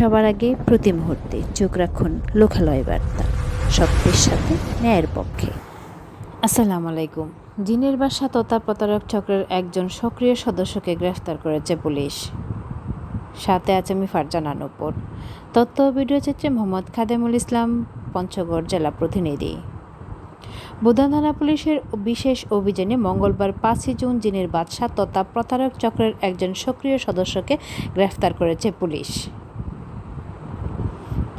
সবার আগে প্রতি মুহূর্তে চোখ রাখুন লোকালয় বার্তা সত্যের সাথে ন্যায়ের পক্ষে। আসসালামু আলাইকুম। জিনের বাসা তথা প্রতারক চক্রের একজন সক্রিয় সদস্যকে গ্রেফতার করেছে পুলিশ। সাথে আছে আমি ফারজানা নূপুর তথ্য ভিডিও চিত্রে মোহাম্মদ খাদেমুল ইসলাম, পঞ্চগড় জেলা প্রতিনিধি। বুধন পুলিশের বিশেষ অভিযানে মঙ্গলবার পাঁচই জুন জিনের বাদশাহ তথা প্রতারক চক্রের একজন সক্রিয় সদস্যকে গ্রেফতার করেছে পুলিশ।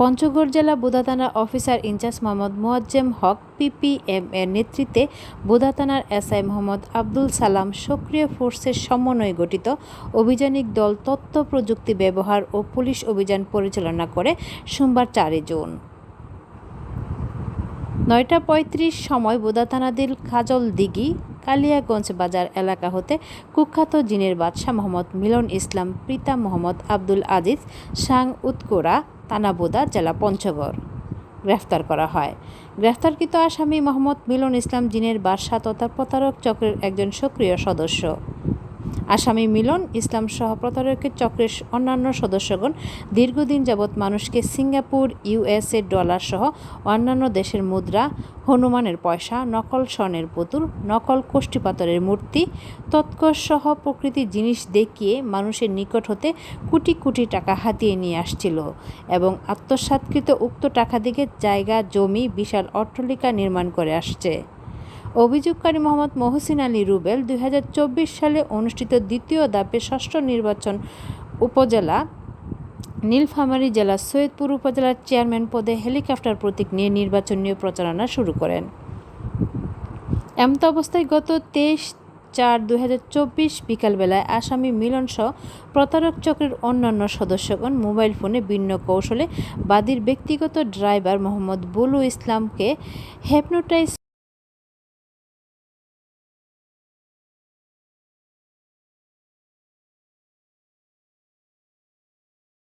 পঞ্চগড় জেলা বুধা থানার officer in charge Mohammad Moazzem Haque PPM এর নেতৃত্বে বুধা থানার এসআই মোহাম্মদ আব্দুল সালাম সক্রিয় ফোর্সের সমন্বয়ে গঠিত অভিযানিক দল তথ্য প্রযুক্তি ব্যবহার ও পুলিশ অভিযান পরিচালনা করে সোমবার চারই জুন। নয়টা পঁয়ত্রিশ সময় বোদা থানাদিল খাজল দিঘি, কালিয়াগঞ্জ বাজার এলাকা হতে কুখ্যাত জিনের বাদশাহ মোহাম্মদ মিলন ইসলাম প্রীতা মোহাম্মদ আব্দুল আজিজ, সাং উৎকোরা তানাবোদা জেলা পঞ্চগড়। গ্রেফতার করা হয়। গ্রেফতারকৃত আসামি মোহাম্মদ মিলন ইসলাম জিনের বাদশাহ তথা প্রতারক চক্রের একজন সক্রিয় সদস্য। আসামি মিলন, ইসলাম সহ প্রতারকের চক্রের অন্যান্য সদস্যগণ দীর্ঘদিন যাবৎ মানুষকে সিঙ্গাপুর, ইউএসএ ডলার সহ অন্যান্য দেশের মুদ্রা, হনুমানের পয়সা, নকল স্বর্ণের পুতুল, নকল কোষ্ঠীপাতরের মূর্তি, তৎকর সহ প্রকৃতির জিনিস দেখিয়ে মানুষের নিকট হতে কোটি কোটি টাকা হাতিয়ে নিয়ে আসছিল এবং আত্মসাৎকৃত উক্ত টাকা দিকে জায়গা, জমি, বিশাল অট্টালিকা নির্মাণ করে আসছে। অভিযোগকারী মোহাম্মদ মহসিন আলী রুবেল দুই হাজার চব্বিশ সালে অনুষ্ঠিত দ্বিতীয় ধাপে ষষ্ঠ নির্বাচন উপজেলা নীলফামারী জেলা সৈয়দপুর উপজেলার চেয়ারম্যান পদে হেলিকপ্টার প্রতীক নিয়ে নির্বাচনীয় প্রচারণা শুরু করেন। এমত অবস্থায় গত তেইশ চার দুই বিকালবেলায় আসামি মিলন সহ প্রতারক চক্রের অন্যান্য সদস্যগণ মোবাইল ফোনে ভিন্ন কৌশলে বাদীর ব্যক্তিগত ড্রাইভার মোহাম্মদ বুলু ইসলামকে হেপনোটাইজ